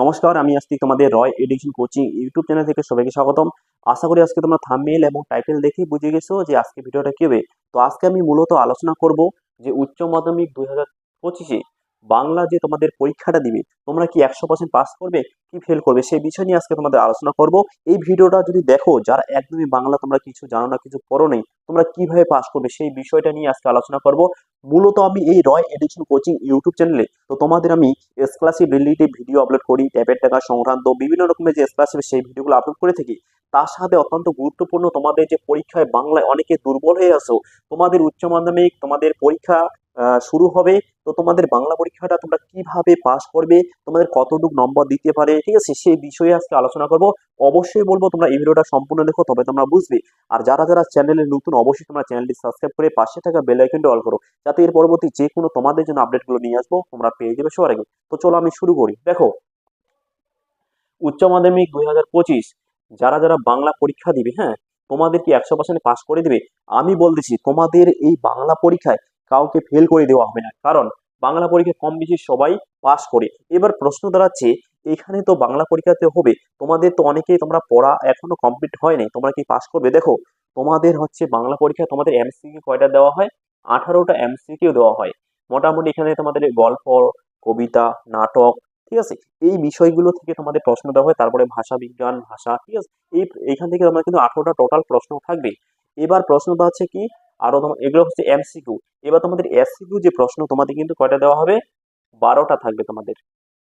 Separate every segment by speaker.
Speaker 1: নমস্কার, আমি আজকে তোমাদের Roy education coaching YouTube channel থেকে সবাইকে স্বাগতম। আশা করি আজকে তোমরা থাম্বনেল এবং টাইটেল দেখেই বুঝে গেছো যে আজকে ভিডিওটা কি হবে। তো আজকে আমি মূলত আলোচনা করব যে উচ্চ মাধ্যমিক দুই হাজার পঁচিশে বাংলা যে তোমাদের পরীক্ষাটা দিবে, তোমরা কি একশো পার্সেন্ট পাস করবে? কি ফেল করবে? সেই বিষয় নিয়ে আজকে তোমাদের আলোচনা করব। এই ভিডিওটা যদি দেখো, যারা একদমই বাংলা তোমরা কিছু জানো না, কিছু পড়ো নেই, তোমরা কীভাবে পাস করবে সেই বিষয়টা নিয়ে আজকে আলোচনা করব। মূলত আমি এই রয় এডুকেশন কোচিং ইউটিউব চ্যানেলে তো তোমাদের আমি এক্সক্লাসিভ রিলেটিভ ভিডিও আপলোড করি ট্যাবের টাকা সংক্রান্ত বিভিন্ন রকমের যে এক্সক্লাসিভ সেই ভিডিওগুলো আপলোড করে থাকি। তার সাথে অত্যন্ত গুরুত্বপূর্ণ তোমাদের যে পরীক্ষায় বাংলায় অনেকে দুর্বল হয়ে আসো তোমাদের উচ্চ মাধ্যমিক, তোমাদের পরীক্ষা শুরু হবে তো তোমাদের বাংলা পরীক্ষাটা তোমরা কীভাবে পাস করবে? তোমাদের কতটুকু নম্বর দিতে পারে? ঠিক আছে সেই বিষয়ে আজকে আলোচনা করব। অবশ্যই বলব, তোমরা এই ভিডিওটা সম্পূর্ণ দেখো, তবে তোমরা বুঝবে। আর যারা যারা চ্যানেলে নতুন, অবশ্যই তোমরা চ্যানেলটি সাবস্ক্রাইব করে পাশে থাকা বেল আইকনটি অল করো। যাতে এর পরবর্তী যে কোনো তোমাদের জন্য আপডেটগুলো নিয়ে আসব, তোমরা পেয়ে যাবে সবার আগে। তো চলো আমি শুরু করি। দেখো, উচ্চ মাধ্যমিক দুই হাজার পঁচিশ, যারা যারা বাংলা পরীক্ষা দিবে হ্যাঁ তোমাদের কি একশো পার্সেন্ট পাস করে দিবে? আমি বলতেছি, তোমাদের এই বাংলা পরীক্ষায় কাউকে ফেল করে দেওয়া হবে না। কারণ বাংলা পরীক্ষা কম বেশি সবাই পাস করে। এবার প্রশ্ন দাঁড়াচ্ছে, এখানে তো বাংলা পরীক্ষাতে হবে, তোমাদের তো অনেকেই তোমরা পড়া এখনও কমপ্লিট হয়নি, তোমরা কি পাস করবে? দেখো, তোমাদের হচ্ছে বাংলা পরীক্ষা তোমাদের এমসিকিউ কয়টা দেওয়া হয়? আঠারোটা এমসিকিউ দেওয়া হয়। মোটামুটি এখানে তোমাদের গল্প, কবিতা, নাটক, ঠিক আছে? এই বিষয়গুলো থেকে তোমাদের প্রশ্ন দেওয়া হয়, তারপরে ভাষা বিজ্ঞান, ভাষা, ঠিক আছে? এই, এখান থেকে তোমার কিন্তু আঠারোটা টোটাল প্রশ্ন থাকবে এবার প্রশ্নটা হচ্ছে কি আরও তোমার এগুলো হচ্ছে এমসিকিউ এবার তোমাদের এসসিকিউ যে প্রশ্ন, তোমাদের কিন্তু কয়টা দেওয়া হবে? বারোটা থাকবে তোমাদের।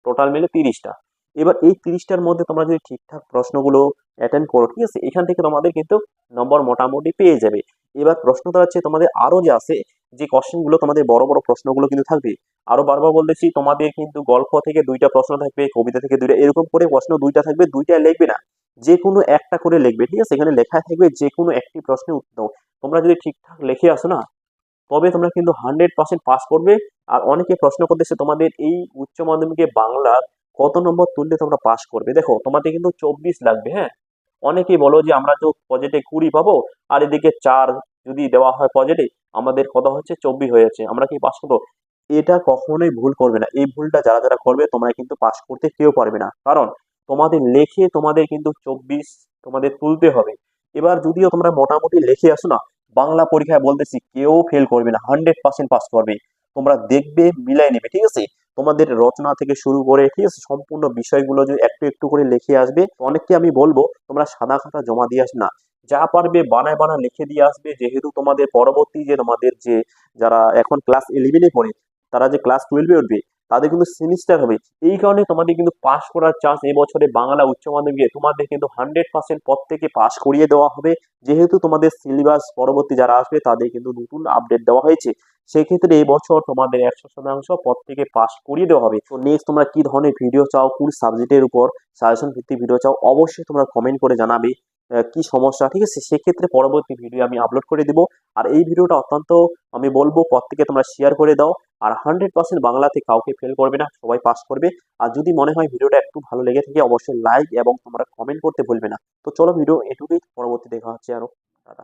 Speaker 1: টোটাল মিলে তিরিশটা। এবার এই তিরিশটার মধ্যে তোমরা যদি ঠিকঠাক প্রশ্নগুলো অ্যাটেন্ড করো, ঠিক আছে? এখান থেকে তোমাদের কিন্তু নম্বর মোটামুটি পেয়ে যাবে। এবার প্রশ্নটা হচ্ছে তোমাদের আরও যে আছে, যে কোশ্চেনগুলো তোমাদের বড় বড় প্রশ্নগুলো কিন্তু থাকবে। আরও বারবার বলতেছি, তোমাদের কিন্তু গল্প থেকে দুইটা প্রশ্ন থাকবে, কবিতা থেকে দুইটা, এরকম করে প্রশ্ন দুইটা থাকবে দুইটা লিখবে না। যে কোনো একটা করে লিখবে, ঠিক আছে? এখানে লেখা থাকবে যে কোনো একটি প্রশ্নের উত্তর। তোমরা যদি ঠিকঠাক লিখে আসো না, তবে তোমরা কিন্তু হান্ড্রেড পার্সেন্ট পাস করবে। আর অনেকে প্রশ্ন করতেছে, তোমাদের এই উচ্চ মাধ্যমিকে বাংলার কত নম্বর তুললে তোমরা পাস করবে? দেখো, তোমাদের কিন্তু চব্বিশ লাগবে হ্যাঁ? অনেকেই বলো যে, আমরা তো পজেটে কুড়ি পাবো, আর এদিকে চার যদি দেওয়া হয় পজেটে আমাদের কত হচ্ছে? চব্বিশ হয়ে যাচ্ছে। আমরা কি পাস করব? এটা কখনোই ভুল করবে না। এই ভুলটা যারা যারা করবে, তোমরা কিন্তু পাস করতে কেউ পারবে না। কারণ, তোমাদের লেখে তোমাদের কিন্তু চব্বিশ তোমাদের তুলতে হবে। এবার যদিও তোমরা মোটামুটি লিখে আসো না বাংলা পরীক্ষায় বলতেছি, কেউ ফেল করবে না হান্ড্রেড পার্সেন্ট পাস করবে। তোমরা দেখবে, মিলাই নেবে, ঠিক আছে? তোমাদের রচনা থেকে শুরু করে, ঠিক আছে? সম্পূর্ণ বিষয়গুলো যদি একটু একটু করে লিখে আসবে, অনেককে আমি বলব, তোমরা সাদা খাতা জমা দিয়ে আস না। যা পারবে, বানায় বানা লিখে দিয়ে আসবে, যেহেতু তোমাদের পরবর্তী যে তোমাদের যে যারা এখন ক্লাস ইলেভেনে পড়ে, তারা যে ক্লাস টুয়েলভে উঠবে তাদের কিন্তু সেমিস্টার হবে। এই কারণে তোমাদের কিন্তু পাশ করার চান্স এবছরে বাংলা উচ্চ মাধ্যমিকে তোমাদের কিন্তু হান্ড্রেড পার্সেন্ট প্রত্যেকে পাশ করিয়ে দেওয়া হবে। যেহেতু তোমাদের সিলেবাস পরবর্তী যারা আসবে তাদের কিন্তু নতুন আপডেট দেওয়া হয়েছে। সেক্ষেত্রে এই বছর তোমাদের একশো শতাংশ প্রত্যেকে পাস করিয়ে দেওয়া হবে। তো নেক্সট তোমরা কি ধরনের ভিডিও চাও, কোন সাবজেক্টের উপর সাজেশন ভিত্তিক ভিডিও চাও, অবশ্যই তোমরা কমেন্ট করে জানাবে কি সমস্যা, ঠিক আছে? সেক্ষেত্রে পরবর্তী ভিডিও আমি আপলোড করে দিব। আর এই ভিডিওটা অত্যন্ত, আমি বলব প্রত্যেকে তোমরা শেয়ার করে দাও। আর হান্ড্রেড পার্সেন্ট বাংলাতে কাউকে ফেল করবে না, সবাই পাস করবে। আর যদি মনে হয় ভিডিওটা একটু ভালো লেগে থাকে, অবশ্যই লাইক এবং তোমরা কমেন্ট করতে ভুলবে না। তো চলো ভিডিও এটুকুই, পরবর্তী দেখা হচ্ছে আরও। টাটা।